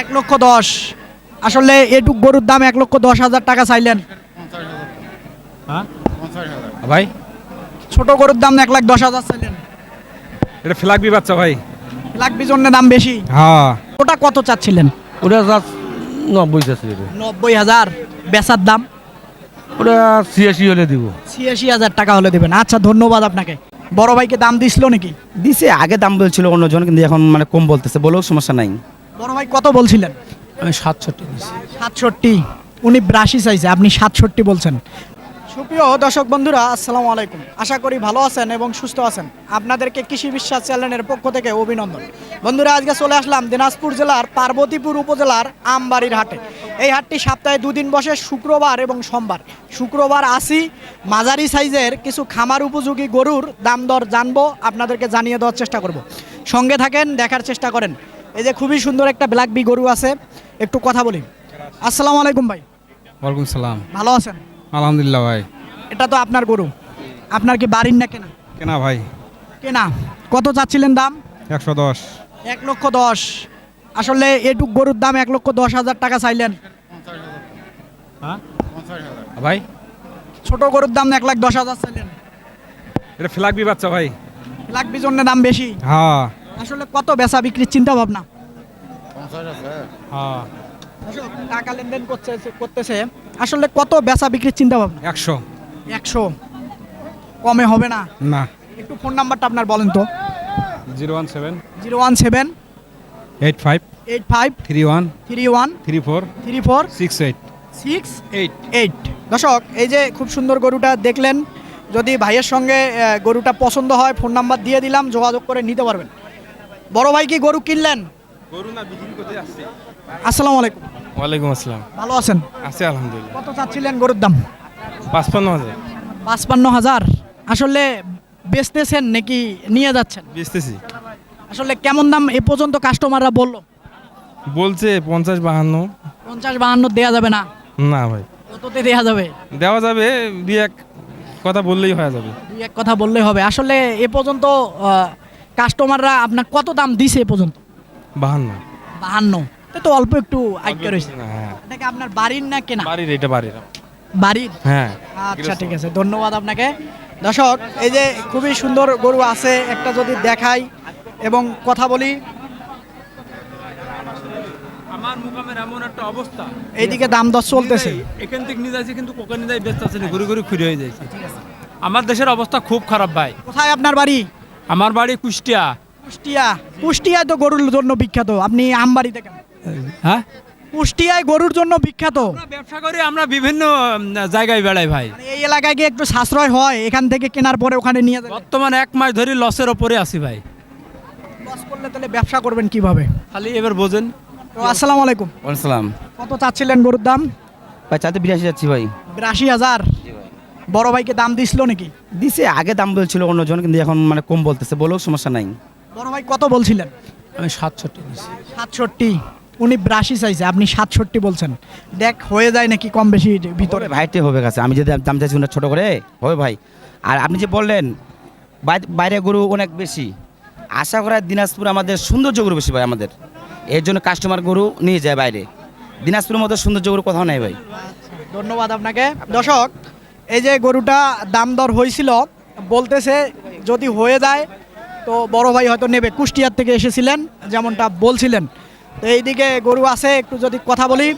এক লক্ষ দশ। আসলে এটুক গরুর দাম এক লক্ষ দশ হাজার টাকা চাইলেন। ভাই? ছোট গরুর দাম এক লাখ দশ হাজার চাইলেন। এটা ফ্ল্যাগবি বাচ্চা ভাই। লাখ বিজনের দাম বেশি? হ্যাঁ। ওটা কত চাচ্ছিলেন? ওটা যা নব্বই চাচ্ছি নব্বই হাজার। বেচার দাম? ওটা ছিয়াশি হলে দিব। ছিয়াশি হাজার টাকা হলে দেবেন। আচ্ছা ধন্যবাদ আপনাকে। বড় ভাইকে দাম দিছিল নাকি? দিছে আগে দাম বলছিল অন্যজন কিন্তু এখন মানে কম বলতেছে বলেও সমস্যা নাই। বড় ভাই কত বলছিলেন? আমি সাতষট্টি সাতষট্টি। উনি ব্রাশি চাইছে আপনি সাতষট্টি বলছেন। সুপ্রিয় দর্শক বন্ধুরা আসসালামু আলাইকুম। আশা করি ভালো আছেন এবং সুস্থ আছেন। আপনাদেরকে কৃষি বিশ্বাস চ্যানেলের পক্ষ থেকে অভিনন্দন। বন্ধুরা আজকে চলে আসলাম দিনাজপুর জেলার পার্বতীপুর উপজেলার আমবাড়ির হাটে। এই হাটটি সপ্তাহে দুদিন বসে শুক্রবার এবং সোমবার। শুক্রবার আসি মাঝারি সাইজের কিছু খামার উপযোগী গরুর দাম দর জানব আপনাদেরকে জানিয়ে দেওয়ার চেষ্টা করব। সঙ্গে থাকেন দেখার চেষ্টা করেন। এই যে খুবই সুন্দর একটা ব্ল্যাক বি গরু আছে একটু কথা বলি। আসসালামু আলাইকুম ভাই। ওয়ালাইকুম সালাম। ভালো আছেন? আলহামদুলিল্লাহ ভাই। এটা তো আপনার গরু। আপনার কি বাড়ির না কেনা? কেনা ভাই। কেনা। কত চাচ্ছিলেন দাম? একশো দশ। এক লক্ষ দশ। আসলে এটুক গরুর দাম এক লক্ষ দশ হাজার টাকা চাইলেন। ভাই। ছোট গরুর দাম এক লাখ দশ হাজার চাইলেন। এটা ফ্ল্যাগবি বাচ্চা ভাই। লাখ বিজনের দাম বেশি? হ্যাঁ। আসলে কত বেচা বিক্রির চিন্তা ভাবনা হ্যাঁ। টাকা লেনদেন করছে করতেছে। আসলে কত বেচা বিক্রির চিন্তা ভাবনা একশো। একশো? কমে হবে না? না। একটু ফোন নাম্বারটা আপনার বলেন তো। Zero one seven. Zero one seven. Eight five. Eight five. Three one. Three one. Three four. Three four. Six eight. Six eight. Eight. দর্শক এই যে খুব সুন্দর গরুটা দেখলেন যদি ভাইয়ের সঙ্গে গরুটা পছন্দ হয় ফোন নাম্বার দিয়ে দিলাম যোগাযোগ করে নিতে পারবেন। বড় ভাই কি গরু কিনলেন? গরু না বিক্রি করতে আসছে? আসসালামু আলাইকুম। ওয়ালাইকুম আসসালাম। ভালো আছেন? আছে আলহামদুলিল্লাহ। কত চাচ্ছিলেন গরুর দাম? পাঁচপান্ন হাজার। পাঁচপান্ন হাজার। আসলে বেচতেছেন নাকি নিয়ে যাচ্ছেন? বেচতেছি। আসলে কেমন দাম এ পর্যন্ত কাস্টমাররা বলল? বলছে পঞ্চাশ বাহান্ন। পঞ্চাশ বাহান্ন দেওয়া যাবে না? না ভাই। কততে দেওয়া যাবে? দেওয়া যাবে দুই এক কথা বললেই হয়ে যাবে। দুই এক কথা বললে হবে। আসলে এ পর্যন্ত কাস্টমাররা আপনার কত দাম দিছে এ পর্যন্ত? বাহান্ন। বাহান্ন। তো অল্প একটু রয়েছে। হ্যাঁ। এটা কি আপনার বাড়ির না কেনা? বাড়ির এটা বাড়ির। বাড়ির? হ্যাঁ। আচ্ছা ঠিক আছে। ধন্যবাদ আপনাকে। দর্শক এই যে খুবই সুন্দর গরু আছে একটা যদি দেখাই এবং কথা বলি। আমার মুকামের এমন একটা অবস্থা। এইদিকে দাম দর চলতেছে। এখান থেকে নিয়ে যাচ্ছি কিন্তু কোকা নিয়ে যাই ব্যস্ত আছে না ঘুরে ঘুরে হয়ে যাচ্ছে আমার দেশের অবস্থা খুব খারাপ ভাই। কোথায় আপনার বাড়ি? আমার বাড়ি কুষ্টিয়া। কুষ্টিয়া কুষ্টিয়ায় তো গরুর জন্য বিখ্যাত। আপনি আমবাড়িতে কেন হ্যাঁ? কুষ্টিয়ায় গরুর জন্য বিখ্যাত। ব্যবসা করি আমরা বিভিন্ন জায়গায় বেড়াই ভাই। মানে এই এলাকায় গিয়ে একটু সাশ্রয় হয় এখান থেকে কেনার পরে ওখানে নিয়ে বর্তমানে এক মাস ধরে লসের ওপরে আছি ভাই। লস করলে তাহলে ব্যবসা করবেন কীভাবে? খালি এবার বোঝেন। তো আসসালামু আলাইকুম। ওয়ালাইকুম কত চাচ্ছিলেন গরুর দাম? ভাই চাতে বিরাশি যাচ্ছি ভাই। বিরাশি হাজার? বড় ভাইকে দাম দিছিল নাকি? দিছে আগে দাম বলছিল অন্যজন কিন্তু এখন মানে কম বলতেছে বলেও সমস্যা নাই। বড় ভাই কত বলছিলেন? আমি সাতষট্টি সাতষট্টি? উনি ব্রাশি চাইছে আপনি সাতষট্টি বলছেন। দেখ হয়ে যায় নাকি কম বেশি ভিতরে? ভাইতে হবে কাছে আমি যদি দাম চাইছি ওটা ছোট করে হবে ভাই। আর আপনি যে বললেন বাই- বাইরে গরু অনেক বেশি। আশা করা দিনাজপুর আমাদের সৌন্দর্য গরু বেশি ভাই আমাদের। এর জন্য কাস্টমার গরু নিয়ে যায় বাইরে। দিনাজপুরের মতো সৌন্দর্য গরু কোথাও নেই ভাই। ধন্যবাদ আপনাকে। দর্শক এই যে গরুটা দাম দর হয়েছিল বলতেছে যদি হয়ে যায় তো বড় ভাই হয়তো নেবে কুষ্টিয়ার থেকে এসেছিলেন যেমনটা বলছিলেন। তো এইদিকে গরু আছে একটু যদি কথা বলি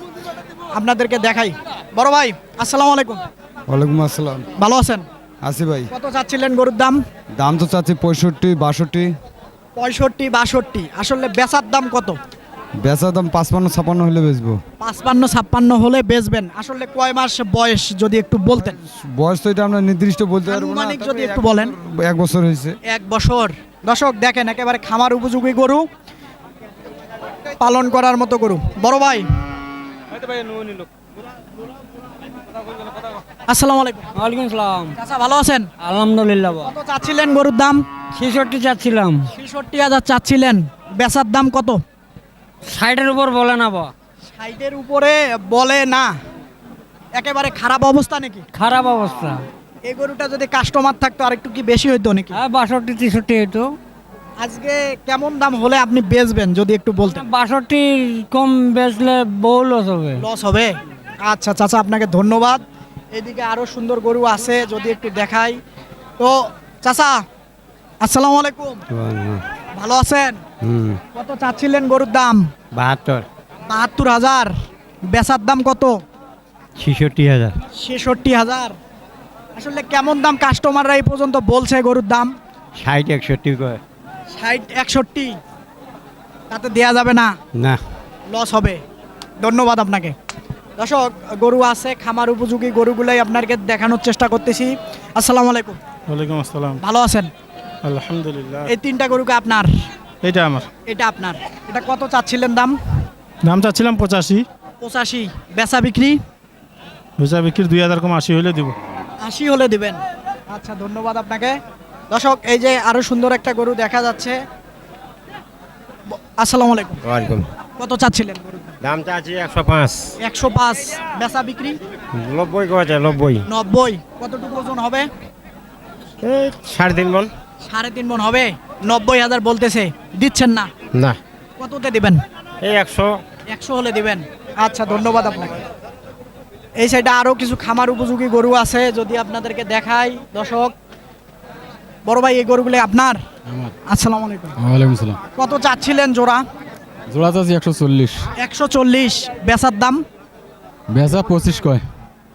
আপনাদেরকে দেখাই। বড় ভাই আসসালামু আলাইকুম। ওয়ালাইকুম আসসালাম। ভালো আছেন? আসি ভাই। কত চাচ্ছিলেন গরুর দাম? দাম তো চাচ্ছি পঁয়ষট্টি বাষট্টি। পঁয়ষট্টি বাষট্টি। আসলে বেচার দাম কত? বেচার দাম পাঁচপান্ন ছাপান্ন হলে বেচবো। পাঁচপান্ন ছাপ্পান্ন হলে বেচবেন। আসলে কয় মাস বয়স যদি একটু বলতেন? বয়স তো এটা আমরা নির্দিষ্ট বলতে পারব না। যদি একটু বলেন। এক বছর হয়েছে। এক বছর। দর্শক দেখেন একেবারে খামার উপযোগী গরু। পালন করার মতো গরু। বড় ভাই। আসসালামু আলাইকুম। ওয়ালাইকুম সালাম। চাচা ভালো আছেন? আলহামদুলিল্লাহ কত চাচ্ছিলেন গরুর দাম? ছেষট্টি চাচ্ছিলাম। ছেষট্টি হাজার চাচ্ছিলেন। বেচার দাম কত? ষাটের উপর বলে না বা ষাটের উপরে বলে না। একেবারে খারাপ অবস্থা নাকি? খারাপ অবস্থা। এই গরুটা যদি কাস্টমার থাকতো আর একটু কি বেশি হইতো নাকি? হ্যাঁ বাষট্টি তেষট্টি হইতো। আজকে কেমন দাম হলে আপনি বেচবেন যদি একটু বলতেন? বাষট্টি কম বেচলে বহু লস হবে। লস হবে? আচ্ছা চাচা আপনাকে ধন্যবাদ। এদিকে আরও সুন্দর গরু আছে যদি একটু দেখাই। তো চাচা আসসালামু আলাইকুম। ভালো আছেন? কত চাচ্ছিলেন গরুর দাম? বাহাত্তর। বাহাত্তর হাজার। বেচার দাম কত? ছেষট্টি হাজার। ছেষট্টি হাজার। আসলে কেমন দাম কাস্টমাররা এই পর্যন্ত বলছে গরুর দাম? ষাট একষট্টি করে। ষাট একষট্টি? তাতে দেয়া যাবে না? না। লস হবে। ধন্যবাদ আপনাকে। দর্শক গরু আছে খামার উপযোগী গরুগুলাই আপনাকে দেখানোর চেষ্টা করতেছি। আসসালামু আলাইকুম। ওয়ালাইকুম আসসালাম। ভালো আছেন? আলহামদুলিল্লাহ। এই তিনটা গরুকে আপনার? এটা আমার। এটা আপনার। এটা কত চাচ্ছিলেন দাম? দাম চাচ্ছিলাম পঁচাশি। পঁচাশি। বেচা বিক্রি? বেচা বিক্রি দুই হাজার কম আশি হলে দিব। আশি হলে দিবেন। আচ্ছা ধন্যবাদ আপনাকে। দর্শক এই যে আরও সুন্দর একটা গরু দেখা যাচ্ছে। আসসালামু আলাইকুম। ওয়ালাইকুম। কত চাচ্ছিলেন দাম চাচ্ছি একশো পাঁচ। একশো পাঁচ। বেচা বিক্রি? নব্বই কয়েছে নব্বই। নব্বই। কতটুকু ওজন হবে? এই সাড়ে তিন মন। সাড়ে তিন মন হবে। নব্বই হাজার বলতেছে। দিচ্ছেন না? না। কততে দিবেন? এই একশো। একশো হলে দিবেন। আচ্ছা ধন্যবাদ আপনাকে। এই সাইডে আরও কিছু খামার উপযোগী গরু আছে যদি আপনাদেরকে দেখাই। দর্শক বড় ভাই এই গরুগুলো আপনার? আসসালামু আলাইকুম। ওয়ালাইকুম সালাম। কত চাচ্ছিলেন জোড়া? জোড়া চাচ্ছি একশো চল্লিশ। একশো চল্লিশ। বেচার দাম? বেচা পঁচিশ কয়।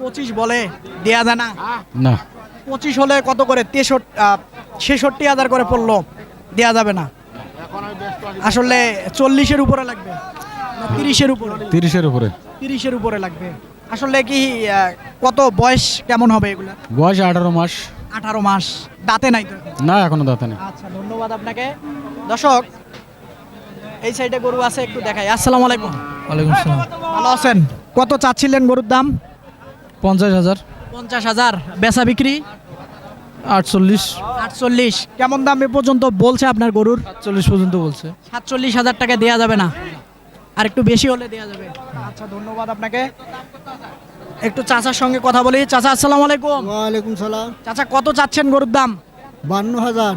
পঁচিশ বলে দেয়া যায় না? না। পঁচিশ হলে কত করে? তেষট্টি ছেষট্টি হাজার করে পড়ল দেয়া যাবে না। আসলে চল্লিশের উপরে লাগবে তিরিশের উপরে। তিরিশের উপরে। তিরিশের উপরে লাগবে। আসলে কি কত বয়স কেমন হবে এগুলা? বয়স আঠারো মাস। আঠারো মাস। দাঁতে নাই তো? না এখনও দাঁতে নেই। আচ্ছা ধন্যবাদ আপনাকে। দর্শক এই সাইডে গরু আছে একটু দেখাই। আসসালামু আলাইকুম। ওয়ালাইকুম সালাম। ভালো আছেন? কত চাচ্ছিলেন গরুর দাম? পঞ্চাশ হাজার। পঞ্চাশ হাজার। বেচা বিক্রি? আটচল্লিশ। আটচল্লিশ। কেমন দাম এ পর্যন্ত বলছে আপনার গরুর? সাতচল্লিশ পর্যন্ত বলছে। সাতচল্লিশ হাজার টাকা দেওয়া যাবে না। আর একটু বেশি হলে দেওয়া যাবে। আচ্ছা ধন্যবাদ আপনাকে। একটু চাচার সঙ্গে কথা বলি। চাচা আসসালামু আলাইকুম। ওয়ালাইকুম সালাম। চাচা কত চাচ্ছেন গরুর দাম? বান্ন হাজার।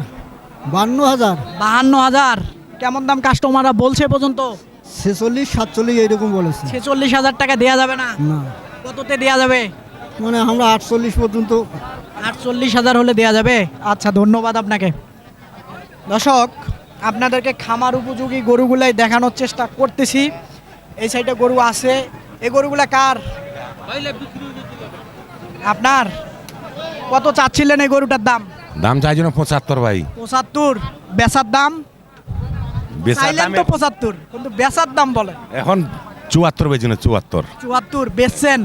বান্ন হাজার। বাহান্ন হাজার। কেমন দাম কাস্টমাররা বলছে পর্যন্ত? ছেচল্লিশ সাতচল্লিশ এইরকম বলেছে। ছেচল্লিশ হাজার টাকা দেওয়া যাবে না? না। কততে দেওয়া যাবে? মানে আমরা আটচল্লিশ পর্যন্ত আটচল্লিশ হাজার হলে দেওয়া যাবে? আচ্ছা ধন্যবাদ আপনাকে। দর্শক আপনাদেরকে খামার উপযোগী গরুগুলাই দেখানোর চেষ্টা করতেছি। এই সাইডে গরু আছে। এই গরুগুলা কার? আপনার? কত চাচ্ছিলেন এই গরুটার দাম? দাম চাইছি না পঁচাত্তর ভাই। পঁচাত্তর। বেচার দাম? চাইলেন তো পঁচাত্তর কিন্তু বেচার দাম বলে। এখন চুয়াত্তর চুয়াত্তর। চুয়াত্তর বেচছেন।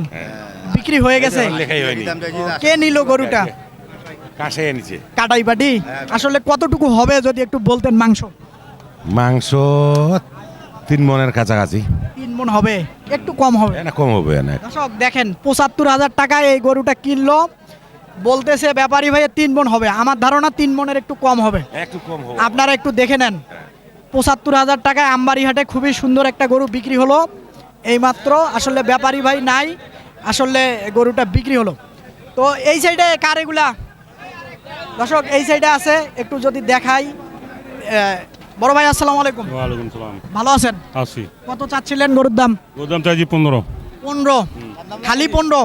বিক্রি হয়ে গেছে। কে নিল গরুটা? কাছে এনেছে কাটাই বাটি আসলে কতটুকু হবে যদি একটু বলতেন মাংস? মাংস তিন মনের কাছাকাছি। তিন মন হবে? একটু কম হবে। না কম হবে না। দর্শক দেখেন পঁচাত্তর হাজার টাকায় এই গরুটা কিনলো। বলতেছে ব্যাপারী ভাইয়ের তিন মন হবে। আমার ধারণা তিন মনের একটু কম হবে। একটু কম হবে। আপনারা একটু দেখে নেন। পঁচাত্তর হাজার টাকায় আমবাড়িহাটে খুবই সুন্দর একটা গরু বিক্রি হলো। এইমাত্র আসলে ব্যাপারী ভাই নাই। আসলে গরুটা বিক্রি হলো। তো এই সাইডে কার এগুলা? দর্শক এই সাইডে আছে। একটু যদি দেখাই বড় ভাই আসসালামু আলাইকুম। ওয়ালাইকুম সালাম। ভালো আছেন? আশি কত চাচ্ছিলেন গরুর দাম? ওর দাম চাইছি পনেরো। পনেরো? খালি পনেরো?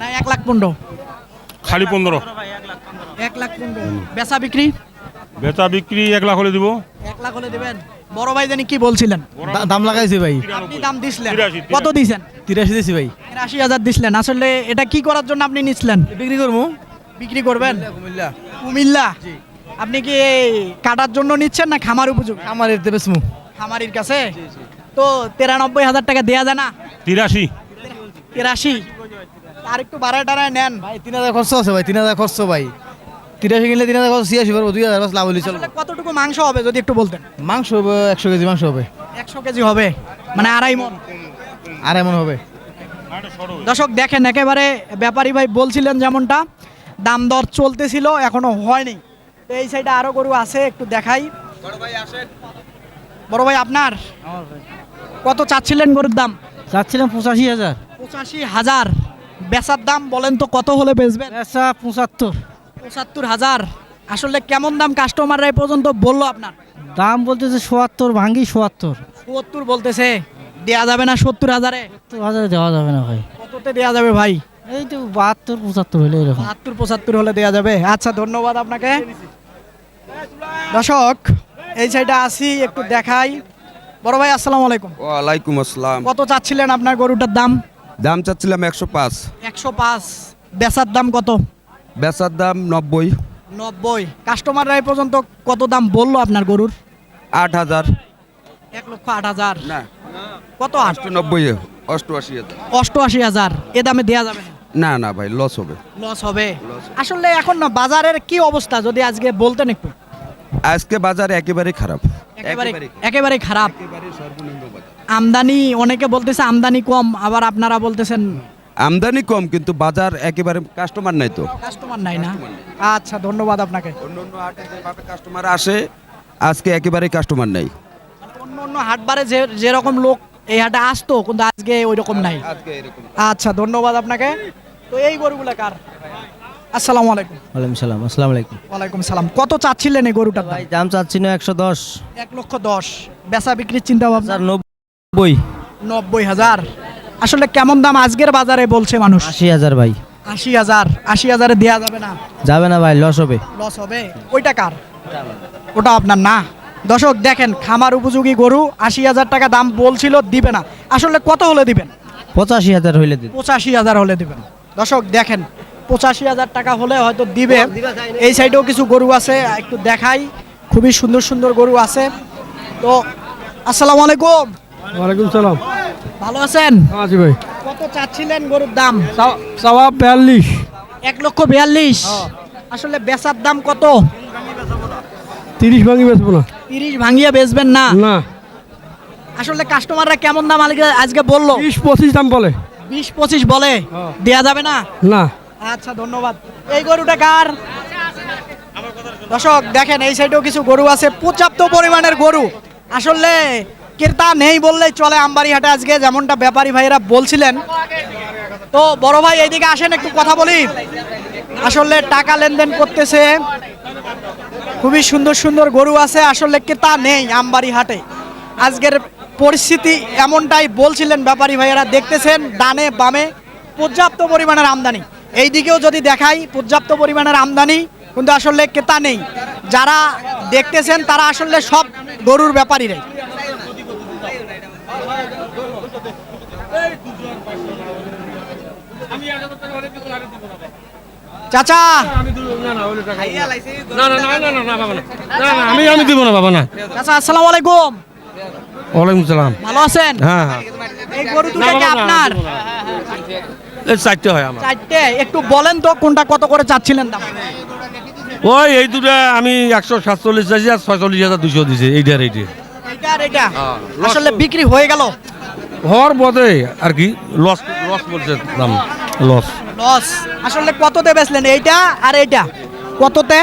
না এক লাখ পনেরো। খালি পনেরো। এক লাখ পনেরো। বেচা বিক্রি? বেচা বিক্রি এক লাখ হলে দিব। এক লাখ হলে দেবেন। বড় ভাই জানি কি বলছিলেন? দাম লাগাইছি ভাই। আপনি দাম দিছিলেন। কত দিছেন? তিরাশি দিয়েছি ভাই। আশি হাজার দিছিলেন। আসলে এটা কি করার জন্য আপনি নিচ্ছিলেন বিক্রি করব। বিক্রি করবেন? কুমিল্লা কুমিল্লা। আপনি কি এই কাটার জন্য নিচ্ছেন না খামার উপযোগী? আমার এতে বেসমু খামারির কাছে? তো তিরানব্বই হাজার টাকা দেয়া যায় না? তিরাশি। তিরাশি? আর একটু বাড়ায় টাড়ায় নেন। ভাই তিন হাজার খরচ আছে ভাই তিন হাজার খরচ ভাই। তিরাশি কিনলে তিন হাজার খরচ ছিয়াশি পারব দুই হাজার লাভ হলে কতটুকু মাংস হবে যদি একটু বলতেন? মাংস হবে একশো কেজি মাংস হবে। একশো কেজি হবে? মানে আড়াই মন? আর এমন হবে। দর্শক দেখেন একেবারে ব্যাপারী ভাই বলছিলেন যেমনটা দাম দর চলতেছিল এখনও হয়নি। এই সাইডে আরও গরু আছে একটু দেখাই। বড় ভাই আপনার? কত চাচ্ছিলেন গরুর দাম? চাচ্ছিলাম পঁচাশি হাজার। পঁচাশি হাজার। বেচার দাম বলেন তো কত হলে বেচবেন? পেঁচা পঁচাত্তর। পঁচাত্তর হাজার। আসলে কেমন দাম কাস্টমাররা এই পর্যন্ত বলল আপনার? দাম বলতেছে সোয়াত্তর ভাঙ্গি সোয়াত্তর। সত্তর বলতেছে। দেওয়া যাবে না সত্তর হাজারে? সত্তর হাজারে দেওয়া যাবে না ভাই। কততে দেওয়া যাবে ভাই? এই তো বাহাত্তর পঁচাত্তর হলে এরকম। বাহাত্তর পঁচাত্তর হলে দেওয়া যাবে। আচ্ছা ধন্যবাদ আপনাকে। দর্শক এই সাইডে আসি একটু দেখাই। বড় ভাই আসসালামু আলাইকুম। ওয়ালাইকুম আসসালাম। কত চাচ্ছিলেন আপনার গরুটার দাম? দাম চাচ্ছিলাম একশো পাঁচ। একশো পাঁচ। বেচার দাম কত? বেচার দাম নব্বই। নব্বই। কাস্টমাররা এই পর্যন্ত কত দাম বলল আপনার গরুর? আট হাজার। এক লক্ষ আট হাজার। না। কত আট? নব্বই অষ্টআশি হাজার। অষ্টআশি হাজার। এ দামে দেয়া যাবে না। না না ভাই লস হবে। লস হবে? আসলে এখন না বাজারের কি অবস্থা যদি আজকে বলতেন একটু? আজকে বাজার একেবারে খারাপ। একেবারে একেবারে খারাপ। আমদানি অনেকে বলতেছে আমদানি কম আবার আপনারা বলতেছেন আমদানি কম কিন্তু বাজার একেবারে কাস্টমার নাই তো। কাস্টমার নাই না? আচ্ছা ধন্যবাদ আপনাকে। হাটে যেভাবে কাস্টমার আসে আজকে একেবারে কাস্টমার নাই। অন্য অন্য হাটবারে যে যেরকম লোক এই হাটে আসতো কিন্তু আজকে ওই রকম নাই। আজকে এরকম। আচ্ছা ধন্যবাদ আপনাকে। তো এই গরুগুলা কার? আসসালামু আলাইকুম। ওয়ালাইকুম সালাম আসসালামু আলাইকুম। ওয়ালাইকুম সালাম। কত চাচ্ছিলেন এই গরুটার দাম? ভাই দাম চাচ্ছি না একশো দশ। এক লক্ষ দশ। বেচা বিক্রির চিন্তা ভাবনা নব্বই। নব্বই। হাজার। আসলে কেমন দাম আজকের বাজারে বলছে মানুষ? আশি হাজার ভাই। আশি হাজার। আশি হাজারে দেওয়া যাবে না? যাবে না ভাই লস হবে। লস হবে? ওইটা কার? ওটা আপনার না? দর্শক দেখেন খামার উপযোগী গরু আশি হাজার টাকা দাম বলছিল দিবে না। আসলে কত হলে দিবেন? পঁচাশি হাজার হইলে দিন পঁচাশি হাজার হলে দিবেন। দর্শক দেখেন পঁচাশি হাজার টাকা হলে হয়তো দিবে। এই সাইডেও কিছু গরু আছে একটু দেখাই। খুবই সুন্দর সুন্দর গরু আছে। তো আসসালামু আলাইকুম। ওয়ালাইকুম সালাম। ভালো আছেন? আছি ভাই। কত চাচ্ছিলেন গরুর দাম? সওয়া বিয়াল্লিশ। এক লক্ষ বিয়াল্লিশ। আসলে বেচার দাম কত? তিরিশ ভাঙি বেচবো না। তিরিশ ভাঙিয়ে বেচবেন না? না। আসলে কাস্টমাররা কেমন দাম আজকে- আজকে বলল? তিরিশ পঁচিশ দাম বলে। বিশ পঁচিশ বলে? দেয়া যাবে না? না। আচ্ছা ধন্যবাদ। এই গরুটা কার? দর্শক দেখেন এই সাইডেও কিছু গরু আছে। পর্যাপ্ত পরিমাণের গরু। আসলে ক্রেতা নেই বললেই চলে আমবাড়ি হাটে আজকে যেমনটা ব্যাপারী ভাইরা বলছিলেন। তো বড় ভাই এইদিকে আসেন একটু কথা বলি। আসলে টাকা লেনদেন করতেছে। খুবই সুন্দর সুন্দর গরু আছে। আসলে ক্রেতা নেই আমবাড়ি হাটে আজকের পরিস্থিতি এমনটাই বলছিলেন ব্যাপারী ভাইয়েরা দেখতেছেন ডানে বামে পর্যাপ্ত পরিমাণের আমদানি। এই দিকেও যদি দেখাই পর্যাপ্ত পরিমাণের আমদানি কিন্তু আসলে ক্রেতা নেই। যারা দেখতেছেন তারা আসলে সব গরুর ব্যাপারীরাই। চাচা! আমি আমি দিব না বাবা না। চাচা আসসালামু আলাইকুম। ওয়ালাইকুম সালাম। ভালো আছেন? হ্যাঁ হ্যাঁ। এই গরু দুটো কি আপনার? চারটে হয় আমার। চারটে? একটু বলেন তো কোনটা কত করে চাচ্ছিলেন দাম? ওই এই দুটো আমি একশো সাতচল্লিশ চাইছি আর ছয়চল্লিশ হাজার দুশো দিছি এইটার এইটি। এইটা আসলে বিক্রি হয়ে গেল? হওয়ার পথে আর কি লস লস বলছে দাম লস লস আসলে কততে বেচলেন এইটা আর এইটা? কততে?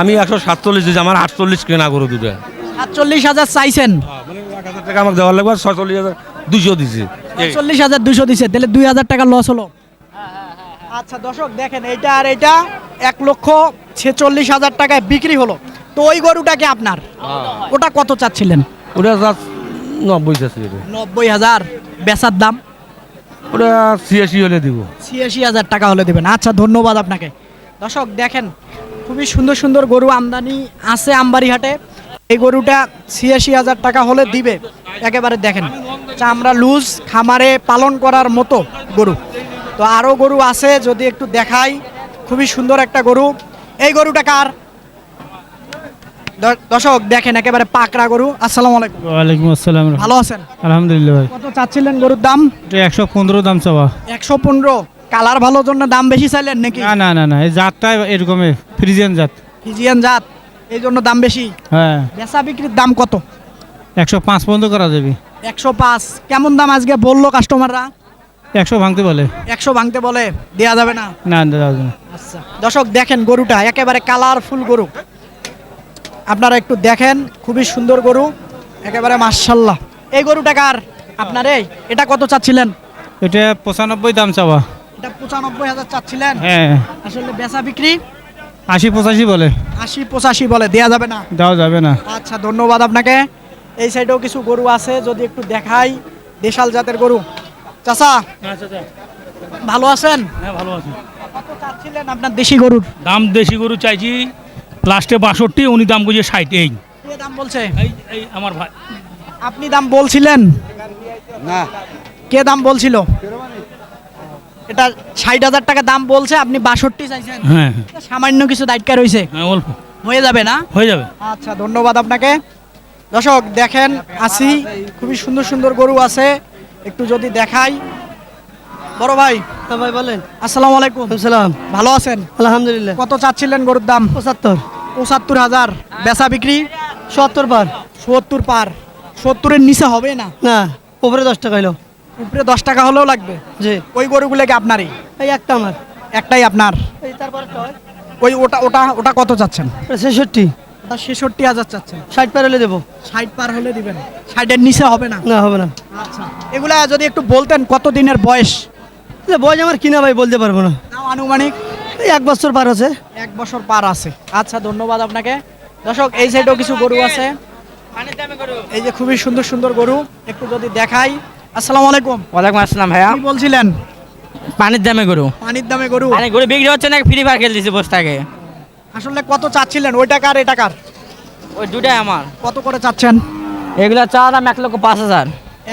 আমি একশো সাতচল্লিশ দিয়েছি আমার আটচল্লিশ কেনা করে দুটো। সাতচল্লিশ হাজার চাইছেন। মানে এক হাজার টাকা আমাকে দেওয়ার লাগবে ছয়চল্লিশ হাজার দুশো দিছি। চল্লিশ হাজার দুশো দিছে তাহলে দুই হাজার টাকা লস হলো। আচ্ছা দর্শক দেখেন এইটা আর এইটা এক লক্ষ ছেচল্লিশ হাজার টাকায় বিক্রি হলো। তো ওই গরুটা কি আপনার? ওটা কত চাচ্ছিলেন? ওটা নব্বই চাচ্ছি নব্বই হাজার বেচার দাম? ওটা ছিয়াশি হলে দিব। ছিয়াশি হাজার টাকা হলে দেবেন। আচ্ছা ধন্যবাদ আপনাকে। দর্শক দেখেন খুবই সুন্দর সুন্দর গরু আমদানি আছে আমবাড়ি হাটে এই গরুটা ছিয়াশি হাজার টাকা হলে দিবে। একেবারে দেখেন চামড়া লুজ খামারে পালন করার মতো গরু। তো আরও গরু আছে যদি একটু দেখাই খুবই সুন্দর একটা গরু। এই গরুটা কার? দর্শক দেখেন একেবারে পাকড়া গরু। আসসালামু আলাইকুম। ওয়ালাইকুম আসসালাম। ভালো আছেন? আলহামদুলিল্লাহ ভাই। কত চাচ্ছিলেন গরুর দাম? একশো পনেরো দাম চাওয়া। একশো পনেরো। কালার ভালোর জন্য দাম বেশি চাইলেন নাকি? না না না না এই জাতটা এরকমই ফ্রিজিয়ান জাত। ফিজিয়ান জাত। এই জন্য দাম বেশি। হ্যাঁ। বেচা বিক্রির দাম কত? একশো পাঁচ পর্যন্ত করা যাবে। একশো পাঁচ। কেমন দাম আজকে বলল কাস্টমাররা একশো ভাঙতে বলে। একশো ভাঙতে বলে দেয়া যাবে না? না দেওয়া যাবে না। আচ্ছা। দর্শক দেখেন গরুটা একেবারে কালারফুল গরু। আপনারা একটু দেখেন খুবই সুন্দর গরু। একেবারে মার্শাল্লাহ এই গরুটা কার? আপনার এই? এটা কত চাচ্ছিলেন? এটা পঁচানব্বই দাম চাওয়া। এটা পঁচানব্বই হাজার চাচ্ছিলেন? হ্যাঁ। আসলে বেচা বিক্রি আশি পঁচাশি বলে। আশি পঁচাশি বলে দেয়া যাবে না? দেওয়া যাবে না। আচ্ছা ধন্যবাদ আপনাকে। এই সাইডেও কিছু গরু আছে যদি একটু দেখাই। দেশাল জাতের গরু। চাচা ভালো আছেন? হ্যাঁ ভালো আছে। কত চাচ্ছিলেন আপনার দেশি গরুর? দাম দেশি গরু চাইছি লাস্টে বাষট্টি উনি দাম বুঝিয়ে ষাট এই। কে দাম বলছে? এই এই আমার ভাই। আপনি দাম বলছিলেন? না। কে দাম বলছিল? এটা ষাট হাজার টাকা দাম বলছে আপনি বাষট্টি চাইছেন। হ্যাঁ সামান্য কিছু দায়িত্ব রয়েছে হ্যাঁ অল্প। হয়ে যাবে না? হয়ে যাবে। আচ্ছা ধন্যবাদ আপনাকে। দর্শক দেখেন আসি খুবই সুন্দর সুন্দর গরু আছে। একটু যদি দেখাই। বড় ভাই। ভাই বলেন। আসসালামু আলাইকুম। সালাম। ভালো আছেন? আলহামদুলিল্লাহ। কত চাচ্ছিলেন গরুর দাম? পঁচাত্তর। পঁচাত্তর হাজার। বেচা বিক্রি? সত্তর পার। সত্তর পার। সত্তরের নিচে হবে না? না উপরে দশ টাকা এলো উপরে দশ টাকা হলেও লাগবে। জি। ওই গরুগুলোকে আপনারই? এই একটা আমার। একটাই আপনার? এই তারপরে ওই ওটা ওটা ওটা কত চাচ্ছেন? ছেষট্টি। ওটা ছেষট্টি হাজার চাচ্ছেন। ষাট পার হলে দেবো। ষাট পার হলে দিবেন। ষাটের নিচে হবে না? না হবে না। আচ্ছা। এগুলা যদি একটু বলতেন কত দিনের বয়স? বয়স আমার কিনা ভাই বলতে পারব না। আনুমানিক। এক বছর পার আছে। এক বছর পার আছে। আচ্ছা ধন্যবাদ আপনাকে। দর্শক এই সাইডেও কিছু গরু আছে। এই যে খুবই সুন্দর সুন্দর গরু। একটু যদি দেখাই। আসসালামু আলাইকুম। ওয়ালাইকুম আসসালাম ভাইয়া। কি বলছিলেন? পানির দামে গরু। পানির দামে গরু? আরে গরু বিক্রি হচ্ছে না ফ্রি ফায়ার খেলতেছি বসে আসলে কত চাচ্ছিলেন? ওই টাকার এই টাকার ওই দুটাই আমার। কত করে চাচ্ছেন? এগুলো চা দাম এক লক্ষ পাঁচ হাজার।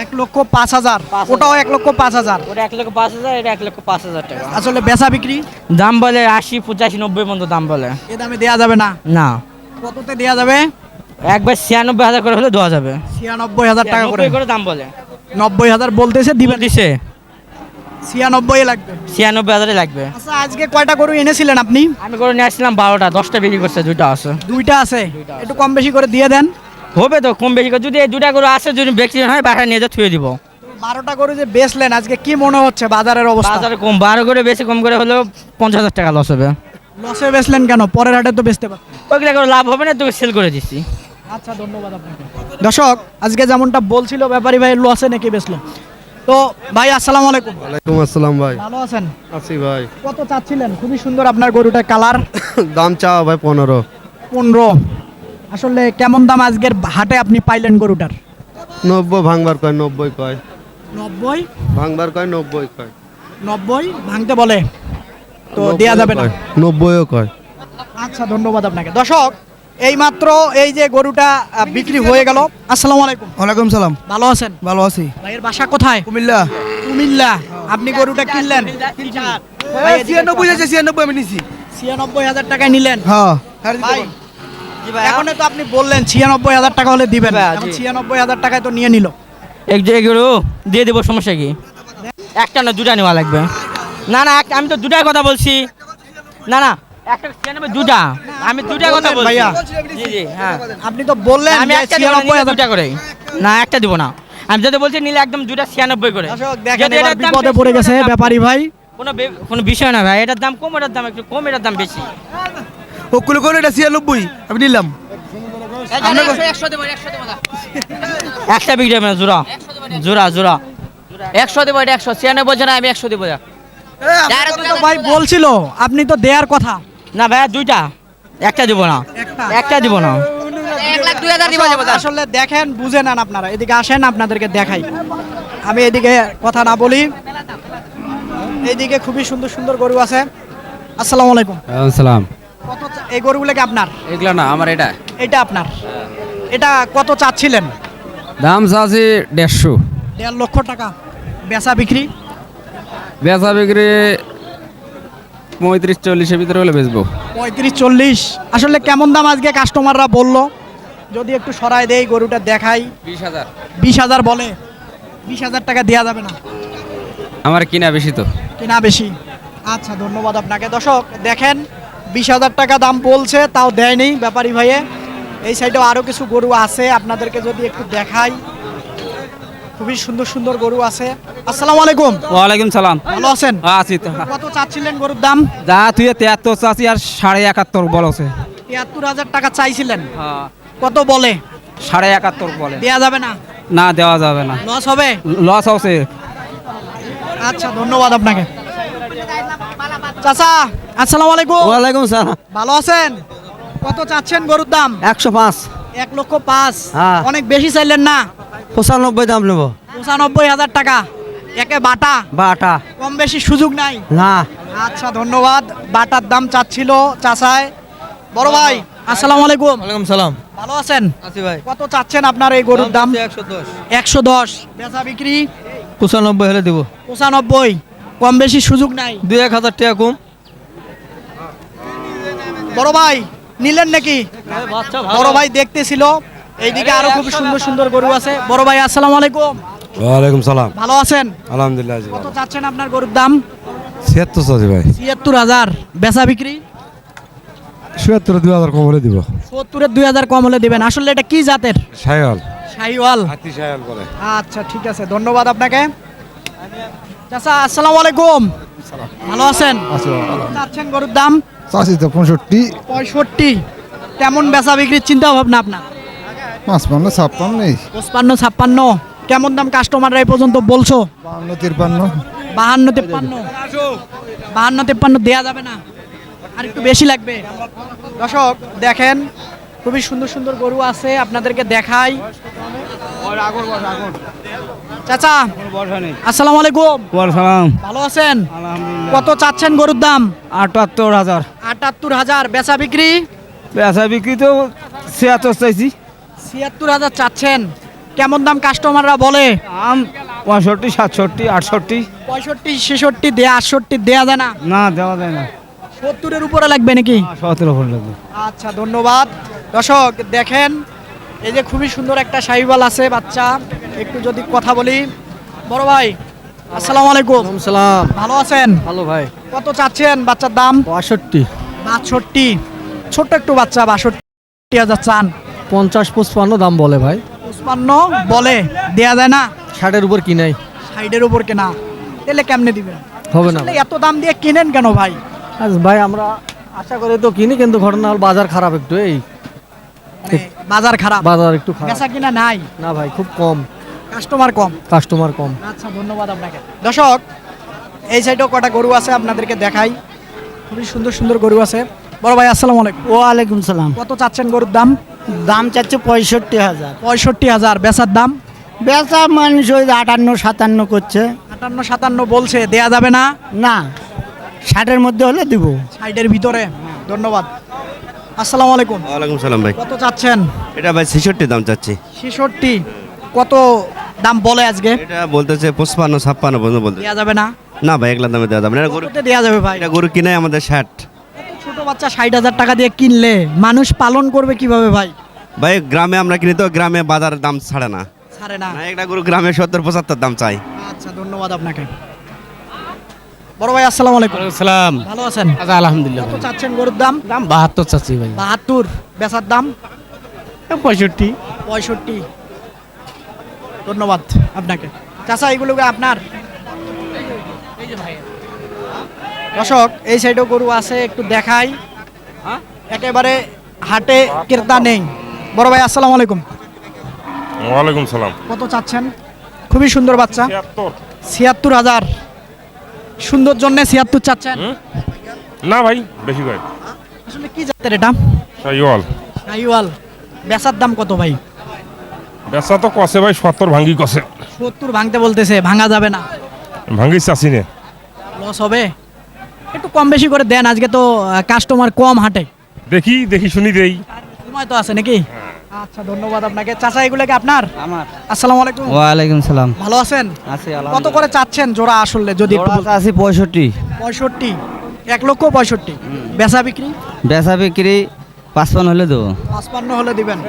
এক লক্ষ পাঁচ হাজার? পাঁচ ওটাও এক লক্ষ পাঁচ হাজার? ওটা এক লক্ষ পাঁচ হাজার এটা এক লক্ষ পাঁচ হাজার টাকা। আসলে বেচা বিক্রি? দাম বলে আশি পঁচাশি নব্বই পর্যন্ত দাম বলে। এ দামে দেয়া যাবে না? না। কততে দেয়া যাবে? একবার ছিয়ানব্বই হাজার করে হলে দেওয়া যাবে। ছিয়ানব্বই হাজার টাকা করে দাম বলে। নব্বই হাজার বলতেছে দিবেন। দিছে ছিয়ানব্বই লাগবে। ছিয়ানব্বই হাজারে লাগবে। আচ্ছা আজকে কয়টা গরু এনেছিলেন আপনি? আমি করে নিয়ে আসছিলাম বারোটা দশটা বিক্রি করছে দুইটা আছে। দুইটা আছে? একটু কম বেশি করে দিয়ে দেন। হবে তো কম বেশি করে। যদি এই দুটা করে আসে যদি বিক্রি হয় বাসায় নিয়ে যা থুয়ে দিব। বারোটা গরু যে বেচলেন আজকে কি মনে হচ্ছে বাজারের অবস্থা? বাজারে কম বারো করে বেশি কম করে হলেও পঞ্চাশ হাজার টাকা লস হবে। লসে বেচলেন কেন? পরের হাটে তো বেচতে পারতেন। ওইগুলো করে লাভ হবে না তোকে সেল করে দিচ্ছি। আচ্ছা ধন্যবাদ আপনাকে। দর্শক আজকে যেমনটা বলছিল ব্যাপারী ভাই লসে নাকি বেচলো? তো ভাই আসসালামু আলাইকুম। ওয়ালাইকুম আসসালাম ভাই। ভালো আছেন? আছি ভাই। কত চাচ্ছিলেন? খুবই সুন্দর আপনার গরুটার কালার। দাম চাওয়া ভাই পনেরো। পনেরো। আসলে কেমন দাম আজকের হাটে আপনি পাইলেন গরুটার? নব্বই ভাঙবার কয় নব্বই কয়। নব্বই? ভাঙবার কয় নব্বই কয়। নব্বই? ভাঙতে বলে। তো দেয়া যাবে না। নব্বইও কয়। আচ্ছা ধন্যবাদ আপনাকে। দর্শক এইমাত্র এই যে গরুটা বিক্রি হয়ে গেল। আসসালামু আলাইকুম। ওয়ালাইকুম সালাম। ভালো আছেন? ভালো আছি। ভাইয়ের বাসা কোথায়? কুমিল্লা। কুমিল্লা। আপনি গরুটা কিনলেন? ছিয়ানব্বই আছে ছিয়ানব্বই আমি নিছি। ছিয়ানব্বই হাজার টাকায় নিলেন। হ্যাঁ। ভাই এখন তো আপনি বললেন ছিয়ানব্বই হাজার টাকা হলে দিবেন। ছিয়ানব্বই হাজার টাকায় তো নিয়ে নিল। এক যে এগুলো দিয়ে দেবো সমস্যা কি? একটা না দুটা নেওয়া লাগবে। না না আমি তো দুটার কথা বলছি। না না দুটা আমি দুটা কথা বলছি। জি জি হ্যাঁ। আপনি তো বললেন আমি একটা দিব ছিয়ানব্বই নিলে হাজার দুটা করে না একটা দিব না। আমি যদি বলছি নিলে একদম দুটা ছিয়ানব্বই করে। দর্শক দেখেন যদি এবার এটার দাম বিপদে পড়ে গেছে ব্যাপারী ভাই। কোনো কোনো বিষয় না ভাই এটার দাম কম এটার দাম একটু কম এটার দাম বেশি। ওকুল করে এটা ছিয়ানব্বই আমি নিলাম। একটা বিক্রি হবে না জোড়া। জোড়া জোড়া। একশো দেবো এটা একশো। ছিয়ানব্বই জন আমি একশো দেবো। ভাই বলছিল আপনি তো দেয়ার কথা। না ভাইয়া দুইটা। একটা দিব না। একটা। একটা দিব না। আসলে দেখেন বুঝে নেন আপনারা। এদিকে আসেন আপনাদেরকে দেখাই। আমি এদিকে কথা না বলি। এইদিকে খুবই সুন্দর সুন্দর গরু আছে। আসসালামু আলাইকুম। সালাম কত চা- এই গরুগুলো কি আপনার? এগুলো না আমার এটা। এটা আপনার। এটা কত চাচ্ছিলেন? দাম চাচ্ছি দেড়শো। দেড় লক্ষ টাকা। বেচা বিক্রি? বেচা বিক্রি পঁয়ত্রিশ চল্লিশের ভিতরে হলে বেচবো। পঁয়ত্রিশ চল্লিশ। আসলে কেমন দাম আজকে কাস্টমাররা বলল? যদি একটু সরাই দেই গরুটা দেখাই। বিশ হাজার। বিশ হাজার বলে। বিশ হাজার টাকা দেওয়া যাবে না। আমার কিনা বেশি তো। কিনা বেশি। আচ্ছা ধন্যবাদ আপনাকে। দর্শক দেখেন বিশ হাজার টাকা দাম বলছে তাও দেয়নি ব্যাপারী ভাইয়ে। এই সাইডেও আরও কিছু গরু আছে আপনাদেরকে যদি একটু দেখাই। খুবই সুন্দর সুন্দর গরু আছে। আসসালামু আলাইকুম। ওয়ালাইকুম সালাম। ভালো আছেন? আছি তো। কত চাচ্ছিলেন গরুর দাম? যা তুই তিয়াত্তর চাচ্ছি আর সাড়ে একাত্তর বলছে তিয়াত্তর হাজার টাকা চাইছিলেন। হ্যাঁ। কত বলে? সাড়ে একাত্তর বলে। দেয়া যাবে না? না দেওয়া যাবে না। লস হবে? লস হচ্ছে। আচ্ছা ধন্যবাদ আপনাকে। চাচা আসসালামু আলাইকুম। ওয়ালাইকুম সালাম। ভালো আছেন? কত চাচ্ছেন গরুর দাম? একশো পাঁচ। এক লক্ষ পাঁচ। হ্যাঁ। অনেক বেশি চাইলেন না? পঁচানব্বই দাম নেব। পঁচানব্বই হাজার টাকা। একে বাটা। বাটা। কম বেশি সুযোগ নাই। না। আচ্ছা ধন্যবাদ। বাটার দাম চাচ্ছিল চাচায় বড় ভাই আসসালামু আলাইকুম। ওয়ালাইকুম সালাম। ভালো আছেন? আছি ভাই। কত চাচ্ছেন আপনার এই গরুর দাম? একশো দশ। একশো দশ। বেচা বিক্রি? পঁচানব্বই হলে দেবো। পঁচানব্বই। কম বেশি সুযোগ নাই। দুই এক হাজার টাকা কম। বড় ভাই নিলেন নাকি? বড় ভাই দেখতেছিল। এইদিকে আরও খুব সুন্দর সুন্দর গরু আছে। বড় ভাই আসসালামু আলাইকুম। ওয়ালাইকুম সালাম। ভালো আছেন? আলহামদুলিল্লাহ কত চাচ্ছেন আপনার গরুর দাম? ছিয়াত্তর চাষি ভাই। ছিয়াত্তর হাজার। বেচা বিক্রি? চুয়াত্তর দুই হাজার কম হলে দিব। সত্তরের দুই হাজার কম হলে দেবেন। আসলে এটা কি জাতের? হাতি বলে। আচ্ছা ঠিক আছে। ধন্যবাদ আপনাকে। চাচা আসসালামু আলাইকুম। ভালো আছেন? চাচ্ছেন গরুর দাম? চাষি তো পঁয়ষট্টি। পঁয়ষট্টি। কেমন বেচা বিক্রির চিন্তা ভাবনা আপনার? পাঁচপান্ন ছাপ্পান্ন পঁচপান্ন ছাপ্পান্ন। কেমন দাম কাস্টমাররা এই পর্যন্ত বলছো? বান্ন তিরপান্ন বাহান্ন তেপ্পান্ন। বাহান্ন তেপ্পান্ন দেয়া যাবে না। আর একটু বেশি লাগবে। দর্শক দেখেন খুবই সুন্দর সুন্দর গরু আছে। আপনাদেরকে দেখাই। চাচা আসসালামু আলাইকুম। সালাম। ভালো আছেন? কত চাচ্ছেন গরুর দাম? আটাত্তর হাজার। আটাত্তর হাজার। বেচা বিক্রি? বেচা বিক্রি তো ছিয়াত্তর চাইছি। ছিয়াত্তর হাজার চাচ্ছেন। কেমন দাম কাস্টমাররা বলে? আম পঁয়ষট্টি সাতষট্টি আটষট্টি। পঁয়ষট্টি ছেষট্টি দেয়া আটষট্টি দেয়া যায় না? না দেওয়া যায় না। সত্তরের উপরে লাগবে নাকি? সতেরো ফুল লাগবে। আচ্ছা ধন্যবাদ। দর্শক দেখেন এই যে খুবই সুন্দর একটা সাহিবাল আছে বাচ্চা। একটু যদি কথা বলি। বড় ভাই আসসালামু আলাইকুম। সালাম। ভালো আছেন? ভালো ভাই। কত চাচ্ছেন বাচ্চার দাম? বাষট্টি। বাষট্টি। ছোট্ট একটু বাচ্চা বাষট্টি হাজার চান। পঞ্চাশ পঁচপান্ন দাম বলে ভাই। পুষ্পান্ন বলে দেয়া যায় না? ষাটের উপর কি নাই সাইডের উপর কেনা। তাহলে কেমনে দিবেন? হবে না। এত দাম দিয়ে কিনেন কেন ভাই? ভাই আমরা আশা করে তো কিনি কিন্তু ঘটনা হল বাজার খারাপ একটু এই। বাজার খারাপ। বাজার একটু খারাপ। বেচা কিনা নাই? না ভাই খুব কম। কাস্টমার কম? কাস্টমার কম। আচ্ছা ধন্যবাদ আপনাকে। দর্শক এই সাইডেও কটা গরু আছে আপনাদেরকে দেখাই। খুবই সুন্দর সুন্দর গরু আছে। বড় ভাই আসসালামু আলাইকুম। ওয়ালাইকুম সালাম। কত চাচ্ছেন গরুর দাম? দাম চাচ্ছে পঁয়ষট্টি হাজার। পঁয়ষট্টি হাজার। বেচার দাম? বেচা মানুষ ওই আটান্ন সাতান্ন করছে। আটান্ন সাতান্ন বলছে দেয়া যাবে না? না ষাটের মধ্যে হলে দিব। সাইডের ভিতরে? ধন্যবাদ। আসসালামু আলাইকুম। ওয়ালাইকুম সালাম ভাই। কত চাচ্ছেন? এটা ভাই ছেষট্টি দাম চাচ্ছি। ছেষট্টি। কত দাম বলে আজকে? এটা বলতেছে পঁচপান্ন ছাপ্পান্ন পর্যন্ত বলতে দেয়া যাবে না? না ভাই এগুলা দামে দেওয়া যাবে না। গরু যাবে ভাই? এটা গরু কিনাই আমাদের ষাট। ছোট বাচ্চা ষাট হাজার টাকা দিয়ে কিনলে মানুষ পালন করবে কীভাবে ভাই? ভাই গ্রামে আমরা কিনি তো গ্রামে বাজার দাম ছাড়ে না। ছাড়ে না। না একটা গরু গ্রামে সত্তর পঁচাত্তর দাম চাই। আচ্ছা ধন্যবাদ আপনাকে। বড় ভাই আসসালামু আলাইকুম। সালাম। ভালো আছেন? আচ্ছা আলহামদুলিল্লাহ। কত চাচ্ছেন গরুর দাম? দাম বাহাত্তর চাচ্ছি ভাই। বাহাত্তর। বেচার দাম? পঁয়ষট্টি। পঁয়ষট্টি। ধন্যবাদ আপনাকে। চাচা এগুলোকে আপনার? দর্শক এই সাইডেও গরু আছে একটু দেখাই। একেবারে হাটে ক্রেতা নেই। বড় ভাই আসসালামু আলাইকুম। ওয়ালাইকুম সালাম। কত চাচ্ছেন? খুবই সুন্দর বাচ্চা। ছিয়াত্তর হাজার। সুন্দর জন্য ছিয়াত্তর চাচ্ছেন না ভাই বেশি করে আসলে কি জাতের এটা? সাইওয়াল আইওয়াল বেচার দাম কত ভাই? বেচা তো কষে ভাই সত্তর ভাঙ্গি কষে। সত্তর ভাঙতে বলতেছে ভাঙা যাবে না। ভাঙ্গি চাষি নে। লস হবে। একটু কম বেশি করে দেন আজকে তো কাস্টমার কম হাটে। দেখি দেখি শুনি দেই। সময় তো আছে নাকি? আচ্ছা ধন্যবাদ আপনাকে। চাচা এগুলোকে আপনার? আমার। আসসালামু আলাইকুম। ওয়ালাইকুম সালাম। ভালো আছেন? আছি কত করে চাচ্ছেন জোড়া আসলে যদি আছি পঁয়ষট্টি। পঁয়ষট্টি। এক লক্ষ পঁয়ষট্টি। বেচা বিক্রি? বেচা বিক্রি পাঁচপান্ন হলে দেবো। পাঁচপান্ন হলে দিবেন।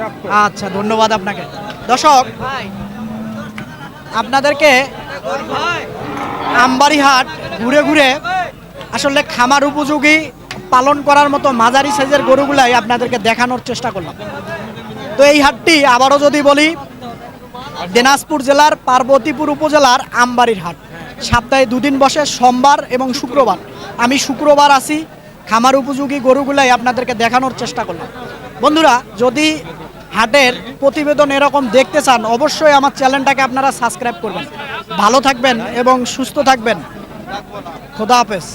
আচ্ছা ধন্যবাদ আপনাকে। দর্শক আপনাদেরকে আমবাড়ি হাট ঘুরে ঘুরে আসলে খামার উপযোগী পালন করার মতো মাঝারি সাইজের গরুগুলাই আপনাদেরকে দেখানোর চেষ্টা করলাম। তো এই হাটটি আবারও যদি বলি, দিনাজপুর জেলার পার্বতীপুর উপজেলার আমবাড়ির হাট। সপ্তাহে দুদিন বসে সোমবার এবং শুক্রবার। আমি শুক্রবার আসি খামার উপযোগী গরুগুলাই আপনাদেরকে দেখানোর চেষ্টা করলাম। বন্ধুরা, যদি হাটের প্রতিবেদন এরকম দেখতে চান, অবশ্যই আমার চ্যানেলটাকে আপনারা সাবস্ক্রাইব করবেন। ভালো থাকবেন এবং সুস্থ থাকবেন। খোদা হাফেজ।